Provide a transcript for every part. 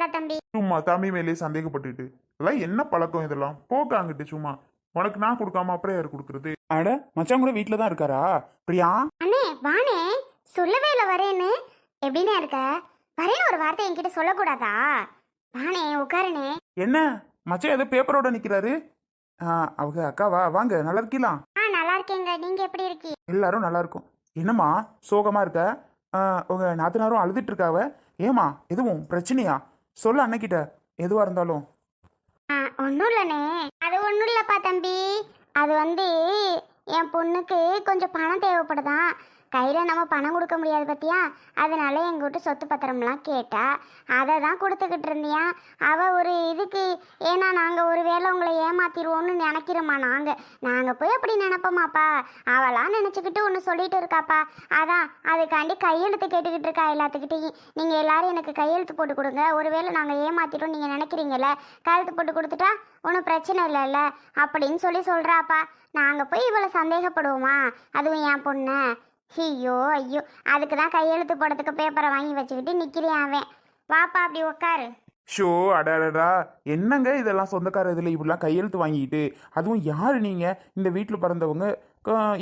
வேண்டாடா தம்பி? சும்மா தம்பி மேலேயே சந்தேகப்பட்டுட்டு இதெல்லாம் என்ன பழக்கம் இதெல்லாம்? போக்காங்கிட்டு சும்மா. உனக்கு நான் கொடுக்காம அப்புறம் யார் கொடுக்கறது? அட மச்சான் கூட வீட்டில் தான் இருக்காரா? பிரியா? அண்ணே வானே சொல்லவே இல்லை வரேன்னு. எப்படிண்ணே இருக்க? வரேன்னு ஒரு வார்த்தை என்கிட்ட சொல்லக்கூடாதா? வானே உட்காருனே என்ன? மச்சான் ஏதோ பேப்பரோட நிற்கிறாரு அவங்க அக்காவா வாங்க. நல்லா இருக்கீங்களா ஆ நல்லா இருக்கேங்க. நீங்க எப்படி இருக்கீங்க எல்லாரும் நல்லா இருக்கும். என்னம்மா சோகமா இருக்க? ஆ, உங்க நாத்தனாரும் அழுதுட்டு இருக்காவ? ஏமா எதுவும் பிரச்சனையா? சொல்ல அன்னைக்கிட்ட எதுவா இருந்தாலும். ஒன்றும் இல்லைண்ணே. அது ஒன்றும் இல்லைப்பா தம்பி. அது வந்து என் பொண்ணுக்கு கொஞ்சம் பணம் தேவைப்படுதான். கையில் நம்ம பணம் கொடுக்க முடியாது பத்தியா? அதனால எங்கிட்ட சொத்து பத்திரம்லாம் கேட்டா அதை தான் கொடுத்துக்கிட்டு இருந்தியா? அவள் ஒரு இதுக்கு ஏன்னா நாங்கள் ஒரு வேளை உங்களை ஏமாத்திடுவோன்னு நினைக்கிறோமா நாங்கள் நாங்கள் போய் அப்படி நினைப்போமாப்பா? அவளாம் நினச்சிக்கிட்டு ஒன்று சொல்லிட்டு இருக்காப்பா. அதான் அதுக்காண்டி கையெழுத்து கேட்டுக்கிட்டு இருக்கா எல்லாத்துக்கிட்டையும். நீங்கள் எல்லாரும் எனக்கு கையெழுத்து போட்டு கொடுங்க. ஒருவேளை நாங்கள் ஏமாத்திட்டோம் நீங்கள் நினைக்கிறீங்கல்ல கையெழுத்து போட்டு கொடுத்துட்டா ஒன்றும் பிரச்சனை இல்லைல்ல? அப்படின்னு சொல்லி சொல்கிறாப்பா நாங்கள் போய் இவ்வளோ சந்தேகப்படுவோமா? அதுவும் என் பொண்ணு. ஐயோ ஐயோ. அதுக்கு தான் கையெழுத்து போடுறதுக்கு பேப்பரை வாங்கி வச்சுக்கிட்டு நிற்கிறேன் அவன்? வாப்பா அப்படி உட்காரு ஷோ அடடா என்னங்க இதெல்லாம் சொந்தக்கார இதில் இப்படிலாம் கையெழுத்து வாங்கிட்டு? அதுவும் யார் நீங்கள் இந்த வீட்டில் பிறந்தவங்க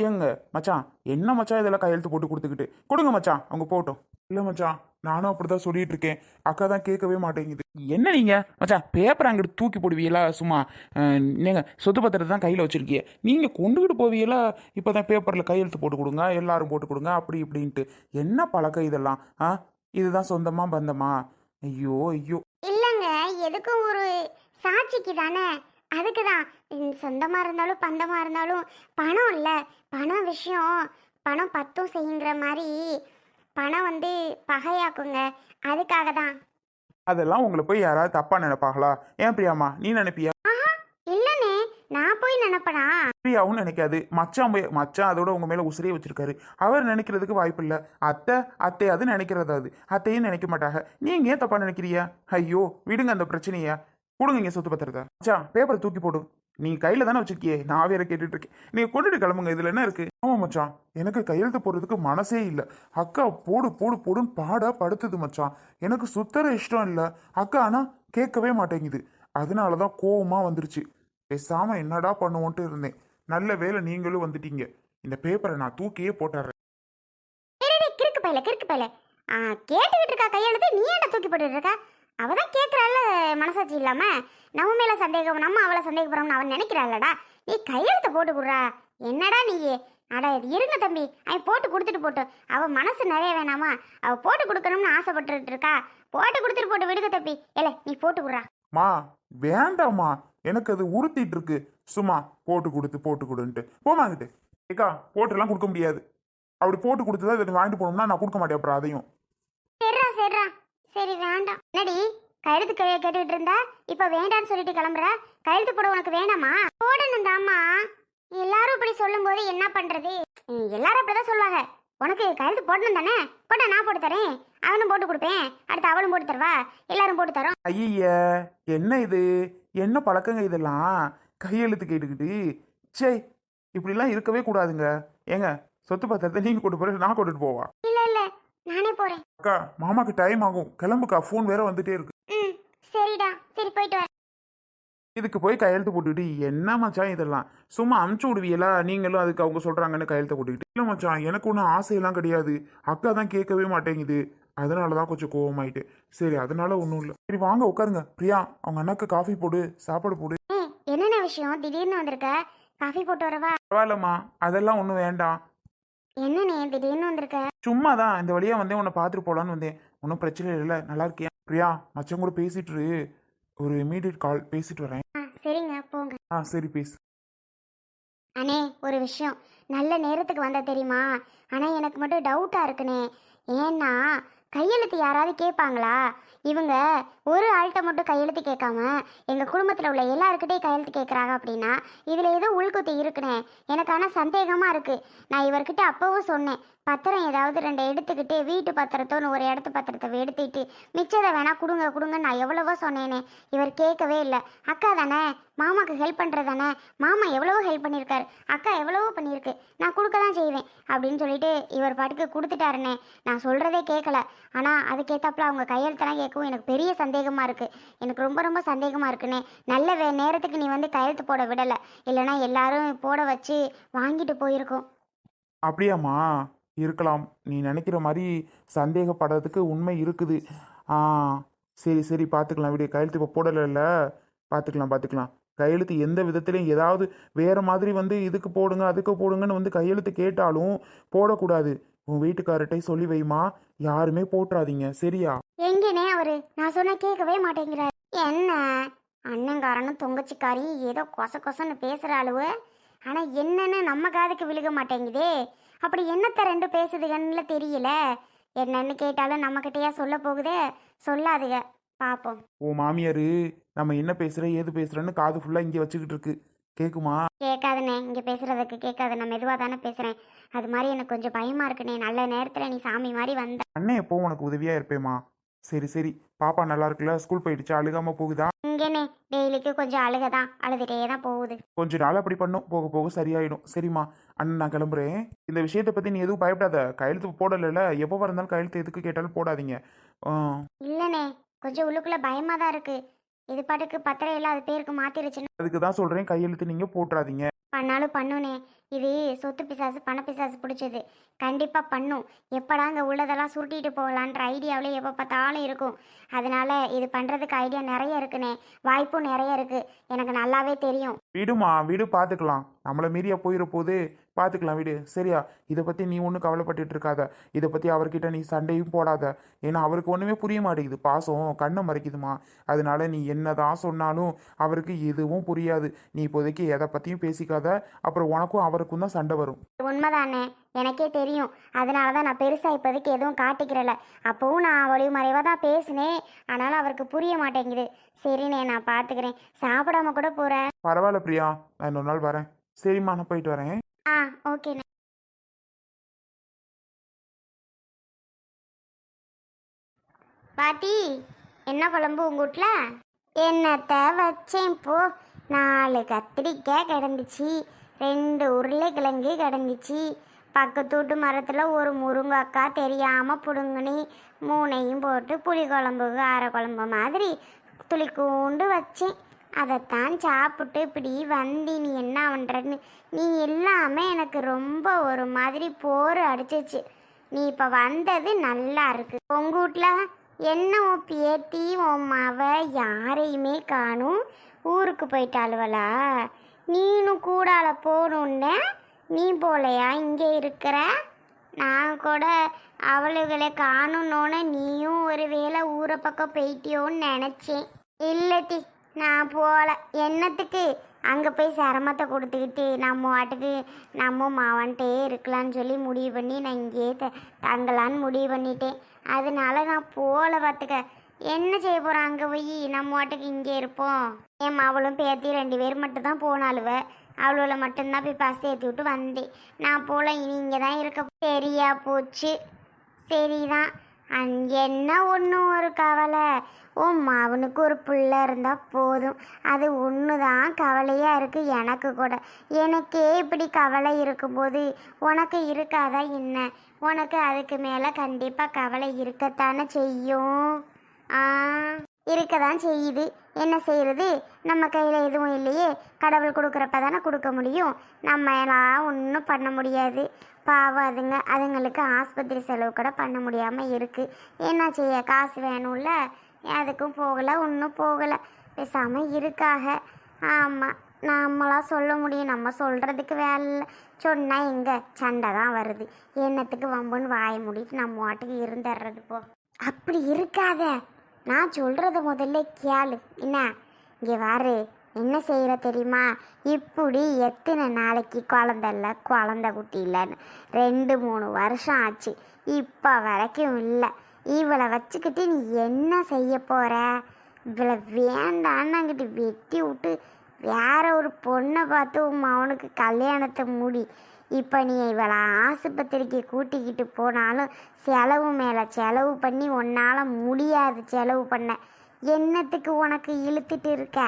ஏங்க மச்சான் என்ன மச்சான் இதெல்லாம் கையெழுத்து போட்டு கொடுத்துக்கிட்டு? கொடுங்க மச்சான் அவங்க போட்டோம் இல்லை மச்சான். நானும் அப்படிதான் சொல்லிட்டு இருக்கேன் அக்கா தான் கேட்கவே மாட்டேங்குது. என்ன நீங்க? மச்சான் பேப்பர் அங்கிட்டு தூக்கி போடுவீங்களா? சும்மா நீங்க சொத்து பத்திரத்தை தான் கையில் வச்சிருக்கீங்க நீங்க கொண்டுகிட்டு போவீங்களா? இப்போ தான் பேப்பரில் கையெழுத்து போட்டு கொடுங்க எல்லாரும் போட்டு கொடுங்க அப்படி இப்படின்ட்டு. என்ன பழக்கம் இதெல்லாம்? ஆ இதுதான் சொந்தமா பந்தமா? ஐயோ ஐயோ. இல்லைங்க எதுக்கும் ஒரு சாட்சிக்கு தானே? அதுக்கு தான். சொந்தமாக இருந்தாலும் பந்தமாக இருந்தாலும் பணம் இல்லை. பணம் விஷயம் பணம் பத்தும் செய்யுங்கிற மாதிரி பணம் வந்து பகையாக்குங்க. அதுக்காக தான். அதெல்லாம் உங்களை போய் யாராவது தப்பா நினைப்பாங்களா? ஏன் பிரியாமா நீ நினைப்பியா? இல்லைண்ணே. நான் போய் நினைப்பனா? பிரியாவும் நினைக்காது. மச்சான் போய் மச்சான் அதோட உங்க மேல உசிரியே வச்சிருக்காரு. அவர் நினைக்கிறதுக்கு வாய்ப்பு இல்ல. அத்தை அத்தை அது நினைக்கிறது அது? அத்தையும் நினைக்க மாட்டாங்க. நீங்க ஏன் தப்பா நினைக்கிறியா ஐயோ விடுங்க அந்த பிரச்சனைய. கொடுங்க இங்க சொத்து பத்திரத்தை. மச்சான் பேப்பரை தூக்கி போடு. நீ கையில தானே வச்சிருக்கியே? நான் வேற கேட்டுட்டு இருக்கேன். நீங்க கொண்டுட்டு கிளம்புங்க. இதுல என்ன இருக்கு? ஆமா மச்சான். எனக்கு கையெழுத்து போடுறதுக்கு மனசே இல்ல. அக்கா போடு போடு போடுன்னு பாட படுத்துது மச்சான். எனக்கு சுத்தர இஷ்டம் இல்ல. அக்கா ஆனா கேட்கவே மாட்டேங்குது. அதனாலதான் கோவமா வந்துருச்சு. பேசாம என்னடா பண்ணுவோன்ட்டு இருந்தேன். நல்ல வேலை நீங்களும் வந்துட்டீங்க. இந்த பேப்பரை நான் தூக்கியே போட்டுறேன். கிறுக்கு பையல கிறுக்கு பையல. கேட்டுக்கிட்டு இருக்கா கையெழுத்து? நீ என்ன தூக்கி போட்டுட்டு இருக்கா? அவ தான் கேட்குறாள் மனசாட்சி இல்லாம? நம்ம மேல சந்தேகம் நம்ம அவளை சந்தேகப்படுறோம்னு அவன் நினைக்கிறாள்லடா. நீ கையெழுத்து போட்டு கொடுறா. என்னடா நீ? அட இருங்க தம்பி. அவன் போட்டு கொடுத்துட்டு போட்டு. அவ மனசு நிறைய வேணாமா? அவ போட்டு கொடுக்கணும்னு ஆசைப்பட்டுட்டு இருக்கா. போட்டு கொடுத்துட்டு போட்டு விடுங்க தம்பி. இல்ல நீ போட்டு கொடுறா. மா வேண்டாம்மா. எனக்கு அது உறுத்திட்டு இருக்கு. சும்மா போட்டு கொடுத்து போட்டு கொடுன்ட்டு. போமாங்கிட்டு ஏக்கா போட்டுலாம் கொடுக்க முடியாது. அப்படி போட்டு கொடுத்து தான் இதை வாங்கிட்டு போனோம்னா நான் கொடுக்க மாட்டேன் அப்புறம் அதையும். சரிடா சரிடா சரி வேண்டாம். என்னடி கழுத்து கே கேட்டுக்கிட்டு இருந்தா? இப்ப வேண்டான்னு சொல்லிட்டு கிளம்புற? கழுத்து போட உனக்கு வேணாமா போடணும் தாமா எல்லாரும் இப்படி சொல்லும்போது என்ன பண்றது? எல்லாரும் அப்படிதான் சொல்லுவாங்க. உனக்கு கழுத்து போடணும் தானே? போட்டா நான் போட்டு தரேன். அவனும் போட்டு கொடுப்பேன். அடுத்து அவளும் போட்டு தருவா? எல்லாரும் போட்டு தரோம். ஐய என்ன இது? என்ன பழக்கங்க இதெல்லாம்? கையெழுத்து கேட்டுக்கிட்டு. சே இப்படிலாம் இருக்கவே கூடாதுங்க. ஏங்க சொத்து பத்திரத்தை நீங்க கொண்டு போற நான் கொண்டுட்டு போவா? நானே போறேன். அக்கா மாமாக்கு டைம் ஆகும். கிளம்புக்கா ஃபோன் வேற வந்துட்டே இருக்கு. ம் சரிடா. சரி போயிட்டு வரேன் இதுக்கு போய் கையெழுத்து போட்டுக்கிட்டு என்ன மச்சான் இதெல்லாம்? சும்மா அமுச்சு விடுவீங்களா நீங்களும் அதுக்கு அவங்க சொல்றாங்கன்னு கையெழுத்து போட்டுக்கிட்டு. இல்லை மச்சான் எனக்கு ஒன்றும் ஆசையெல்லாம் கிடையாது. அக்கா தான் கேட்கவே மாட்டேங்குது. அதனால தான் கொஞ்சம் கோவமாயிட்டு. சரி அதனால ஒன்றும் இல்லை. சரி வாங்க உட்காருங்க. பிரியா அவங்க அண்ணாக்கு காஃபி போடு சாப்பாடு போடு. என்னென்ன விஷயம்? திடீர்னு வந்திருக்க? காஃபி போட்டு வரவா? பரவாயில்லம்மா. அதெல்லாம் ஒன்றும் வேண்டாம். என்னண்ணே திடீர்னு வந்திருக்க? சும்மா தான் இந்த வழியா வந்தேன் உன்னை பார்த்துட்டு போலான்னு வந்தேன். ஒன்றும் பிரச்சனை இல்லை நல்லா இருக்கியா பிரியா மச்சான் கூட பேசிட்டு இரு. ஒரு இமீடியட் கால் பேசிட்டு வரேன். ஆ சரிங்க போங்க. ஆ சரி பேசு. அண்ணே ஒரு விஷயம். நல்ல நேரத்துக்கு வந்த தெரியுமா? ஆனால் எனக்கு மட்டும் டவுட்டாக இருக்குண்ணே. ஏன்னா கையெழுத்து யாராவது கேட்பாங்களா? இவங்க ஒரு ஆள்கிட்ட மட்டும் கையெழுத்து கேட்காம எங்கள் குடும்பத்தில் உள்ள எல்லாருக்கிட்டையும் கையெழுத்து கேட்குறாங்க அப்படின்னா இதில் ஏதோ உள்குத்து இருக்குண்ணே எனக்கு ஆனால் சந்தேகமாக இருக்குது நான் இவர்கிட்ட அப்போவும் சொன்னேன் பத்திரம் ஏதாவது ரெண்டு எடுத்துக்கிட்டு வீட்டு பத்திரத்தோன்னு ஒரு இடத்து பத்திரத்தை எடுத்துக்கிட்டு மிச்சதை வேணா கொடுங்க கொடுங்க நான் எவ்வளவோ சொன்னேனே. இவர் கேட்கவே இல்லை. அக்கா தானே மாமாக்கு ஹெல்ப் பண்ணுறது தானே. மாமா எவ்வளவோ ஹெல்ப் பண்ணியிருக்காரு அக்கா எவ்வளவோ பண்ணியிருக்கு. நான் கொடுக்க தான் செய்வேன். அப்படின்னு சொல்லிட்டு இவர் பாட்டுக்கு கொடுத்துட்டாருண்ணே நான் சொல்கிறதே கேட்கல ஆனால் அதுக்கேற்றாப்புல அவங்க கையெழுத்தெல்லாம் கேட்கவும் எனக்கு பெரிய சந்தேகமாக இருக்குது எனக்கு ரொம்ப ரொம்ப சந்தேகமாக இருக்குண்ணே நல்ல வே நேரத்துக்கு நீ வந்து கையெழுத்து போட விடலை. இல்லைன்னா எல்லாரும் போட வச்சு வாங்கிட்டு போயிருக்கோம். அப்படியாம்மா. இருக்கலாம். நீ நினைக்கிற மாதிரி சந்தேகப்படுறதுக்கு உண்மை இருக்குது. ஆ சரி சரி. பார்த்துக்கலாம் விடிய கையெழுத்து இப்போ போடலைல்ல. பார்த்துக்கலாம் பார்த்துக்கலாம் கையெழுத்து எந்த விதத்துலையும் ஏதாவது வேறு மாதிரி வந்து இதுக்கு போடுங்க அதுக்கு போடுங்கன்னு வந்து கையெழுத்து கேட்டாலும் போடக்கூடாது. உன் வீட்டுக்காரர்கிட்ட சொல்லி வைமா யாருமே போட்டுறாதீங்க சரியா? எங்கனே அவரு? நான் சொன்ன கேட்கவே மாட்டேங்கிறார். என்ன? அண்ணங்காரனும் தொங்கச்சிக்காரி ஏதோ கொச கொசன்னு பேசுற அளவு. ஆனா என்னன்னு நம்ம காதுக்கு விழுக மாட்டேங்குதே. அப்படி என்னத்த ரெண்டு பேசுதுகன்னு தெரியல. என்னன்னு கேட்டாலும் நம்மக்கிட்டயா சொல்ல போகுதே? சொல்லாதுக. பாப்போம். உன் மாமியார் நம்ம என்ன பேசுகிற ஏது பேசுகிறேன்னு காது ஃபுல்லாக இங்கே வச்சுக்கிட்டு இருக்கு. கேட்குமா கேட்காதுண்ணே இங்கே பேசுறதுக்கு கேட்காது நான் மெதுவாக தானே பேசுகிறேன் அது மாதிரி எனக்கு கொஞ்சம் பயமா இருக்குண்ணே. நல்ல நேரத்தில் நீ சாமி மாதிரி வந்த அண்ணன் எப்போ உனக்கு உதவியாக இருப்பேம்மா. சரி சரி. பாப்பா நல்லா இருக்குல்ல? ஸ்கூல் போயிடுச்சு. அழுகாம போகுதா? இங்கேண்ணே டெய்லிக்கு கொஞ்சம் அழுக தான் அழுதுகிட்டே தான் போகுது. கொஞ்ச நாள் அப்படி பண்ணும். போக போக சரியாயிடும். சரிம்மா. அண்ணன் நான் கிளம்புறேன். இந்த விஷயத்தை பற்றி நீ எதுவும் பயப்படாத. கையெழுத்து போடலைல்ல எப்போ இருந்தாலும் கையெழுத்து எதுக்கு கேட்டாலும் போடாதீங்க. ஆ, இல்லைண்ணே. கொஞ்சம் உள்ளுக்குள்ள பயமா தான் இருக்கு. இது பாட்டுக்கு பத்திரம் அது பேருக்கு மாத்திருச்சுன்னு அதுக்கு தான் சொல்கிறேன் கையெழுத்து நீங்கள் போட்டுறாதீங்க. பண்ணாலும் பண்ணுனே. இது சொத்து பிசாசு பண பிசாசு பிடிச்சது. கண்டிப்பாக பண்ணும். எப்படா அங்கே உள்ளதெல்லாம் சுருட்டிட்டு போகலான்ற ஐடியாவிலே எப்போ பார்த்தாலும் இருக்கும். அதனால இது பண்ணுறதுக்கு ஐடியா நிறைய இருக்குண்ணே. வாய்ப்பும் நிறைய இருக்கு. எனக்கு நல்லாவே தெரியும். விடுமா வீடு பார்த்துக்கலாம் நம்மளை மீறியா போயிட போது பார்த்துக்கலாம் விடு. சரியா? இதை பற்றி நீ ஒன்றும் கவலைப்பட்டுட்டு இருக்காத. இதை பற்றி அவர்கிட்ட நீ சண்டையும் போடாத. ஏன்னா அவருக்கு ஒன்றுமே புரிய மாட்டேங்குது. பாசம் கண்ணை மறைக்குதுமா. அதனால நீ என்னதான் சொன்னாலும் அவருக்கு எதுவும் புரியாது. நீ இப்போதைக்கு எதை பற்றியும் பேசிக்காத. அப்புறம் உனக்கும் அவர் அவருக்கும் தான் சண்டை வரும். உண்மைதானே? எனக்கே தெரியும். அதனால தான் நான் பெருசாக இப்போதைக்கு எதுவும் காட்டிக்கிறல. அப்போவும் நான் ஒளிவு மறைவாக தான் பேசினேன். ஆனாலும் அவருக்கு புரிய மாட்டேங்குது. சரிண்ணே நான் பார்த்துக்கிறேன் சாப்பிடாம கூட போகிறேன் பரவாயில்ல பிரியா. நான் இன்னொரு நாள் வரேன். சரிம்மா நான் போயிட்டு வரேன். ஆ ஓகேண்ணே. பாட்டி என்ன குழம்பு உங்க வீட்டில் என்னத்த வச்சேன் போ. நாலு கத்திரிக்காய் கிடந்துச்சு. ரெண்டு உருளைக்கிழங்கு கிடந்துச்சு. பக்கத்து வீட்டு மரத்தில் ஒரு முருங்கக்காய் தெரியாமல் பிடுங்கினி மூணையும் போட்டு புளிக்குழம்பு கார குழம்பு மாதிரி துளிக்கூண்டு வச்சேன். அதைத்தான் சாப்பிட்டு இப்படி வந்தி நீ என்ன பண்ணுறன்னு நீ எல்லாமே எனக்கு ரொம்ப ஒரு மாதிரி போர் அடிச்சிச்சு. நீ இப்போ வந்தது நல்லா இருக்கு. உங்க வீட்டில் என்ன உன் பேத்தி உன் மவ யாரையுமே காணும்? ஊருக்கு போயிட்டாளுவலா நீனும் கூடால போகணுன்னு நீ போலையா? இங்கே இருக்கிற நான் கூட அவளுகளை காணுன்னோன்னு நீயும் ஒரு வேளை ஊரை பக்கம் போயிட்டியோன்னு நினச்சேன். இல்லட்டி நான் போகல என்னத்துக்கு? அங்கே போய் சிரமத்தை கொடுத்துக்கிட்டு நம்ம வாட்டுக்கு நம்ம மாவன்ட்டே இருக்கலான்னு சொல்லி முடிவு பண்ணி நான் இங்கேயே த தங்கலான்னு முடிவு பண்ணிட்டேன். அதனால நான் போகல பார்த்துக்க என்ன செய்ய போகிறோம் அங்கே போய் நம்ம வாட்டுக்கு இங்கே இருப்போம். என் அவளும் பேத்தி ரெண்டு பேர் மட்டும் தான் போனாளுவ. அவளோட மட்டும்தான் போய் பஸ் ஏற்றி விட்டு வந்தேன் நான் போல இனி இங்கே தான் இருக்க சரியா போச்சு. சரிதான். என்ன ஒன்றும் ஒரு கவலை? உன் அவனுக்கு ஒரு பிள்ளை இருந்தால் போதும். அது ஒன்று தான் கவலையாக இருக்குது எனக்கு கூட. எனக்கே இப்படி கவலை இருக்கும்போது உனக்கு இருக்காதா என்ன? உனக்கு அதுக்கு மேலே கண்டிப்பாக கவலை இருக்கத்தானே செய்யும். ஆ. இருக்க தான் செய்யுது. என்ன செய்கிறது நம்ம கையில் எதுவும் இல்லையே. கடவுள் கொடுக்குறப்ப தானே கொடுக்க முடியும். நம்ம எல்லாம் ஒன்றும் பண்ண முடியாது. பாவம் அதுங்க. அதுங்களுக்கு ஆஸ்பத்திரி செலவு கூட பண்ண முடியாமல் இருக்குது என்ன செய்ய? காசு வேணும்ல? அதுக்கும் போகலை. ஒன்றும் போகலை. பேசாமல் இருக்காக. ஆமாம் நம்மளாம் சொல்ல முடியும். நம்ம சொல்கிறதுக்கு வேலை இல்லை. சொன்னால் எங்கே? சண்டை தான் வருது. என்னத்துக்கு வம்புன்னு வாய மூடிட்டு நம்ம வாட்டுக்கு இருந்துடுறது போ. அப்படி இருக்காத. நான் சொல்கிறத முதல்ல கேளு. என்ன? இங்கே வாரு. என்ன செய்கிற தெரியுமா? இப்படி எத்தனை நாளைக்கு குழந்த இல்லை? குழந்த குட்டி இல்லைன்னு. ரெண்டு மூணு வருஷம் ஆச்சு. இப்போ வரைக்கும் இல்லை. இவளை வச்சுக்கிட்டு நீ என்ன செய்ய போகிற இவளை வேண்டான்னு வெட்டி விட்டு வேற ஒரு பொண்ணை பார்த்து உன் மவனுக்கு கல்யாணத்தை முடி. இப்போ நீ இவளை ஆஸ்பத்திரிக்கு கூட்டிக்கிட்டு போனாலும் செலவு மேலே செலவு பண்ணி உன்னால் முடியாது செலவு பண்ண. என்னத்துக்கு உனக்கு இழுத்துட்டு இருக்க?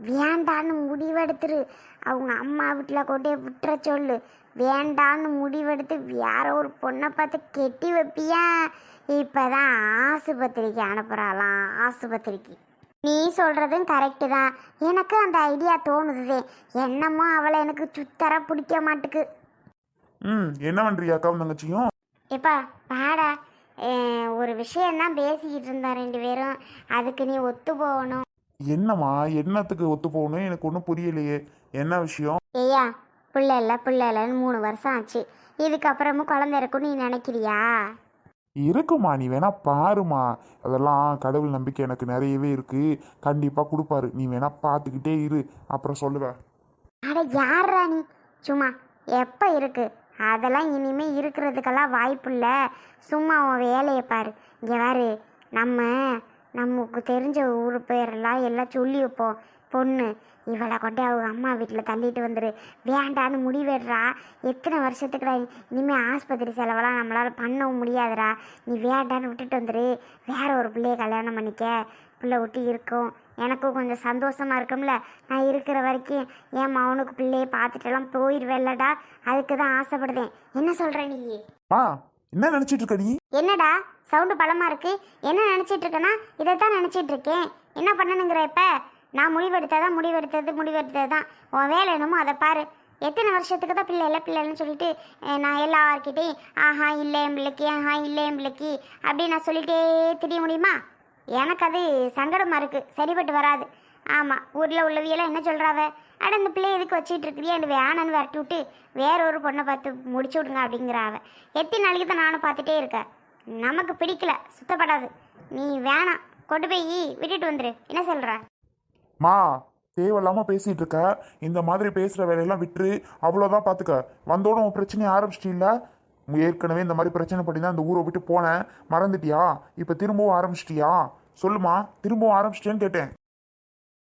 வேண்டான்னு முடிவெடுத்துரு. அவங்க அம்மா வீட்டில் கொண்டே விட்டுற சொல்லு. வேண்டான்னு முடிவெடுத்து வேற ஒரு பொண்ணை பார்த்து கெட்டி வைப்பியா? இப்போ தான் ஆஸ்பத்திரிக்கு அனுப்புகிறாளாம் ஆஸ்பத்திரிக்கு. நீ சொல்கிறதும் கரெக்டு தான். எனக்கு அந்த ஐடியா தோணுது என்னமோ அவளை எனக்கு சுத்தர பிடிக்க மாட்டுக்கு. ம். என்ன பண்ணுறியா அக்காவும் தங்கச்சியும்? எப்பா பாடா அஹ், ஒரு விஷயம்தான் பேசிக்கிட்டு இருந்தா ரெண்டு பேரும். அதுக்கு நீ ஒத்து போகணும். என்னம்மா என்னத்துக்கு ஒத்து போகணும்? எனக்கு ஒன்றும் புரியலையே. என்ன விஷயம்? ஐயா பிள்ளை இல்லை பிள்ளை இல்லைன்னு மூணு வருஷம் ஆச்சு. இதுக்கப்புறமும் குழந்தை இருக்குன்னு நீ நினைக்கிறியா? இருக்குமா நீ வேணா பாருமா அதெல்லாம் கடவுள் நம்பிக்கை எனக்கு நிறையவே இருக்கு. கண்டிப்பா கொடுப்பாரு. நீ வேணா பார்த்துக்கிட்டே இரு. அப்புறம் சொல்லுவ. அட யாரா நீ? சும்மா எப்போ இருக்கு? அதெல்லாம் இனிமேல் இருக்கிறதுக்கெல்லாம் வாய்ப்பு இல்லை சும்மா உன் வேலையை பாரு. இங்கே பாரு நம்ம நமக்கு தெரிஞ்ச ஊர் பேரெல்லாம் எல்லாம் சொல்லி வைப்போம். பொண்ணு இவளை கொண்டே அவங்க அம்மா வீட்டில் தள்ளிட்டு வந்துரு. வேண்டான்னு முடிவெடுறா. எத்தனை வருஷத்துக்குடா இனிமேல் ஆஸ்பத்திரி செலவெல்லாம் நம்மளால் பண்ணவும் முடியாதுடா. நீ வேண்டான்னு விட்டுட்டு வந்துரு. வேற ஒரு பிள்ளைய கல்யாணம் பண்ணிக்க. பிள்ளை விட்டு இருக்கும். எனக்கும் கொஞ்சம் சந்தோஷமா இருக்கும்ல. நான் இருக்கிற வரைக்கும் என் மவனுக்கு பிள்ளைய பார்த்துட்டெல்லாம் போயிடுவேல்லடா அதுக்கு தான் ஆசைப்படுதேன். என்ன சொல்ற நீ? மா என்ன நினைச்சிட்டு இருக்க நீ? என்னடா? சவுண்டு பலமா இருக்கு. என்ன நினைச்சிட்டு இருக்கேன்னா இதைத்தான் நினைச்சிட்டு இருக்கேன். என்ன பண்ணணுங்கிற இப்ப? நான் முடிவெடுத்ததான் முடிவெடுத்தது முடிவெடுத்தது தான் உன் வேலை என்னமோ அதை பாரு. எத்தனை வருஷத்துக்கு தான் பிள்ளை இல்லை பிள்ளைன்னு சொல்லிட்டு நான் எல்லார்கிட்டையும் ஆஹா இல்லை என் பிள்ளைக்கு ஆஹா இல்லை என் பிள்ளைக்கு அப்படின்னு நான் சொல்லிட்டே தெரிய முடியுமா? எனக்கு அது சங்கடமாக இருக்குது சரிப்பட்டு வராது. ஆமாம் ஊரில் உள்ளவியெல்லாம் என்ன சொல்கிறாவ அட இந்த பிள்ளை எதுக்கு வச்சுட்டு இருக்கிறியா அந்த வேணான்னு விரட்டி விட்டு வேற ஒரு பொண்ணை பார்த்து முடிச்சு விடுங்க அப்படிங்கிறாவ. எத்தனை நாளைக்கு தான் நானும் பார்த்துட்டே இருக்கேன். நமக்கு பிடிக்கல சுத்தப்படாது. நீ வேணாம் கொண்டு போய் விட்டுட்டு வந்துரு. என்ன சொல்கிற மா தேவையில்லாமல் பேசிகிட்டு இருக்க. இந்த மாதிரி பேசுகிற வேலையெல்லாம் விட்டுரு. அவ்வளோதான் பார்த்துக்க வந்தோட உன் பிரச்சனையை ஆரம்பிச்சிட்டில்ல? ஏற்கனவே இந்த மாதிரி பிரச்சனை பண்ணி தான் அந்த ஊரை விட்டு போனேன். மறந்துட்டியா? இப்போ திரும்பவும் ஆரம்பிச்சிட்டியா? சொல்லுமா திரும்பவும் ஆரம்பிச்சிட்டேன்னு கேட்டேன்.